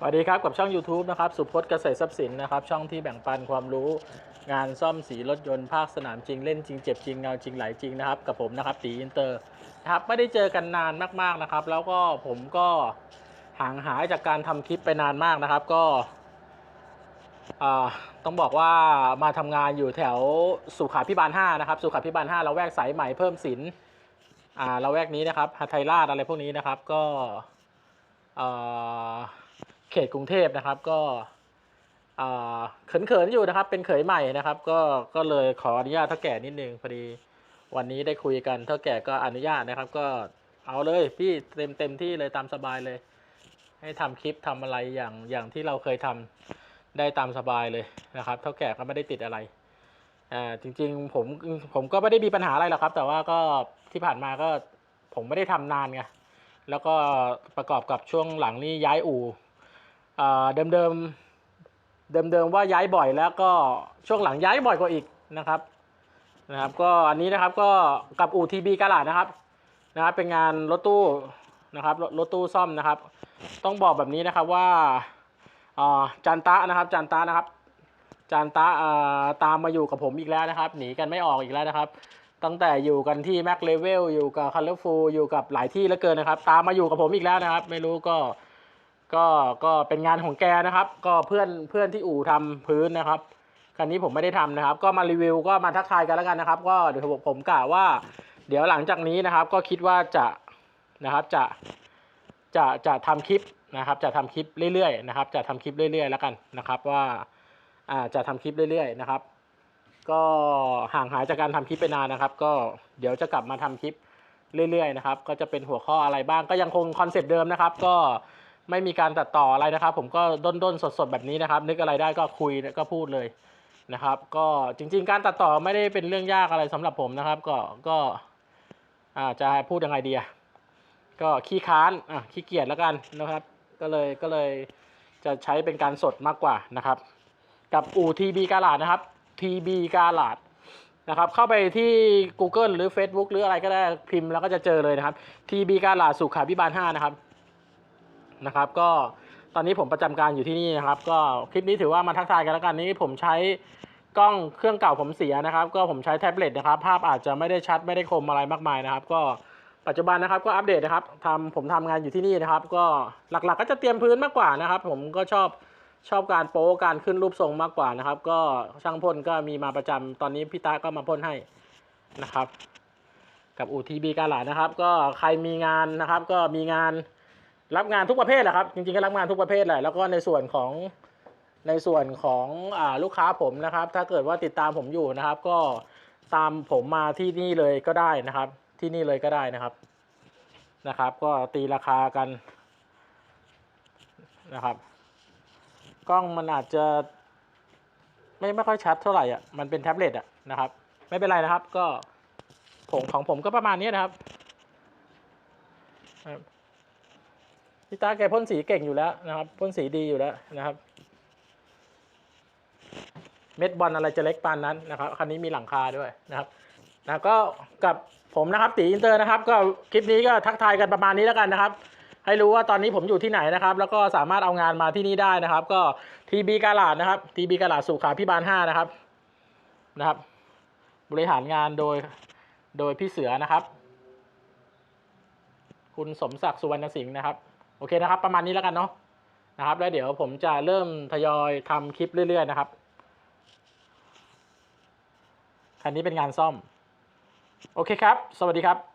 สวัสดีครับ กับช่อง YouTube นะครับสุพจน์เกษตรทรัพย์สินนะครับ ช่องที่แบ่งปันความรู้งานซ่อมสีรถยนต์ภาคสนามจริงเล่นจริงเจ็บจริงเงาจริงไหลจริงนะครับ กับผมนะครับตีอินเตอร์นะครับไม่ได้เจอกันนานมากๆนะครับ แล้วก็ผมก็ห่างหายจากการทำคลิปไปนานมากนะครับ ก็ต้องบอกว่ามาทำงานอยู่แถวสุขาพิบาล5นะครับสุขาพิบาล5เราแวกสายใหม่เพิ่มสินเราแวกนี้นะครับฮัทไทราชอะไรพวกนี้นะครับก็เอ่อ เขตกรุงเทพนะครับก็อ่าเขินๆอยู่นะครับ เป็นเขยใหม่นะครับ ก็ก็เลยขออนุญาตเท่าแก่นิดนึงพอดีวันนี้ได้คุยกันเท่าแก่ก็อนุญาตนะครับ ก็เอาเลยพี่เต็มเต็มที่เลยตามสบายเลย ให้ทำคลิปทำอะไรอย่างอย่างที่เราเคยทำได้ตามสบายเลยนะครับ เท่าแก่ก็ไม่ได้ติดอะไรอ่าจริง ๆ ผมผมก็ไม่ได้มีปัญหาอะไรหรอกครับ แต่ว่าก็ที่ผ่านมาก็ผมไม่ได้ทำนานไงแล้วก็ประกอบกับช่วงหลังนี้ย้ายอู่ เดิมเดิมเดิมเดิมๆว่าย้ายบ่อยแล้วก็ช่วงหลังย้ายบ่อยกว่าอีกนะครับนะครับ ก็อันนี้นะครับก็กับอูทีบีกาลาดนะครับนะครับ เป็นงานรถตู้นะครับรถรถตู้ซ่อมนะครับ ต้องบอกแบบนี้นะครับว่าจันตะนะครับจันตะนะครับจันตะตามมาอยู่กับผมอีกแล้วนะครับ หนีกันไม่ออกอีกแล้วนะครับ ตั้งแต่อยู่กันที่แม็กเลเวลอยู่กับคัลเลอร์ฟูอยู่กับหลายที่เหลือเกินนะครับ ตามมาอยู่กับผมอีกแล้วนะครับ ไม่รู้ก็ ก็ก็เป็นงานของแกนะครับ ก็เพื่อนเพื่อนที่อู่ทำพื้นนะครับคันนี้ผมไม่ได้ทำนะครับ ก็มารีวิวก็มาทักทายกันแล้วกันนะครับ ก็เดี๋ยวผมผมกะว่า เดี๋ยวหลังจากนี้นะครับ ก็คิดว่าจะนะครับจะจะจะทำคลิปนะครับ จะทำคลิปเรื่อยๆนะครับ จะทำคลิปเรื่อย ๆ แล้วกันนะครับว่าอ่าจะทำคลิปเรื่อย ๆ นะครับ ก็ห่างหายจากการทำคลิปไปนานนะครับ ก็เดี๋ยวจะกลับมาทำคลิปเรื่อยๆนะครับ ก็จะเป็นหัวข้ออะไรบ้างก็ยังคงคอนเซปต์เดิมนะครับ ก็ ไม่มีการตัดต่ออะไรนะครับ ผมก็ด้นด้นสดสดแบบนี้นะครับ นึกอะไรได้ก็คุยก็พูดเลยนะครับ ก็จริง ๆ การตัดต่อไม่ได้เป็นเรื่องยากอะไรสำหรับผมนะครับ ก็ก็อาจะพูดยังไงดีอะก็ขี้ค้านอะขี้เกียจแล้วกันนะครับ ก็เลยก็เลยจะใช้เป็นการสดมากกว่านะครับ กับอูทีบีกาลาดนะครับทีบีกาลาดนะครับเข้าไปที่ Google หรือ Facebook หรืออะไรก็ได้พิมพ์แล้วก็จะเจอเลยนะครับทีบีกาลาดสุขาพิบาล5นะครับ นะครับ ก็ตอนนี้ผมประจำการอยู่ที่นี่นะครับ ก็คลิปนี้ถือว่ามาทักทายกันแล้วกันนี้ผมใช้กล้องเครื่องเก่าผมเสียนะครับ ก็ผมใช้แท็บเล็ตนะครับ ภาพอาจจะไม่ได้ชัดไม่ได้คมอะไรมากมายนะครับ ก็ปัจจุบันนะครับก็อัปเดตนะครับทำผมทำงานอยู่ที่นี่นะครับ ก็หลักๆก็จะเตรียมพื้นมากกว่านะครับ ผมก็ชอบชอบการโป๊การขึ้นรูปทรงมากกว่านะครับ ก็ช่างพ่นก็มีมาประจำตอนนี้พี่ตาก็มาพ่นให้นะครับ กับอูทีบีกาลานะครับ ก็ใครมีงานนะครับ ก็มีงาน รับงานทุกประเภทแหละครับ จริงๆก็รับงานทุกประเภทแหละแล้วก็ในส่วนของในส่วนของอลูกค้าผมนะครับ ถ้าเกิดว่าติดตามผมอยู่นะครับ ก็ตามผมมาที่นี่เลยก็ได้นะครับ ที่นี่เลยก็ได้นะครับนะครับ ก็ตีราคากันนะครับ กล้องมันอาจจะไม่ไม่ค่อยชัดเท่าไหร่อะมันเป็นแท็บเล็ตอะนะครับ ไม่เป็นไรนะครับ ก็ผมของผมก็ประมาณนี้นะครับ พี่ตาแกพ่นสีเก่งอยู่แล้วนะครับพ่นสีดีอยู่แล้วนะครับ เม็ดบอลอะไรจะเล็กปานนั้นนะครับคันนี้มีหลังคาด้วยนะครับนะก็กับผมนะครับตีอินเตอร์นะครับ ก็คลิปนี้ก็ทักทายกันประมาณนี้แล้วกันนะครับ ให้รู้ว่าตอนนี้ผมอยู่ที่ไหนนะครับ แล้วก็สามารถเอางานมาที่นี่ได้นะครับ ก็ทีบีกาลาดนะครับทีบีกาลาดสุขาพิบาลห้านะครับนะครับ บริหารงานโดยโดยพี่เสือนะครับ คุณสมศักดิ์สุวรรณสิงห์นะครับ โอเคนะครับ ประมาณนี้แล้วกันเนาะนะครับ แล้วเดี๋ยวผมจะเริ่มทยอยทำคลิปเรื่อย ๆ นะครับคันนี้เป็นงานซ่อม โอเคครับ สวัสดีครับ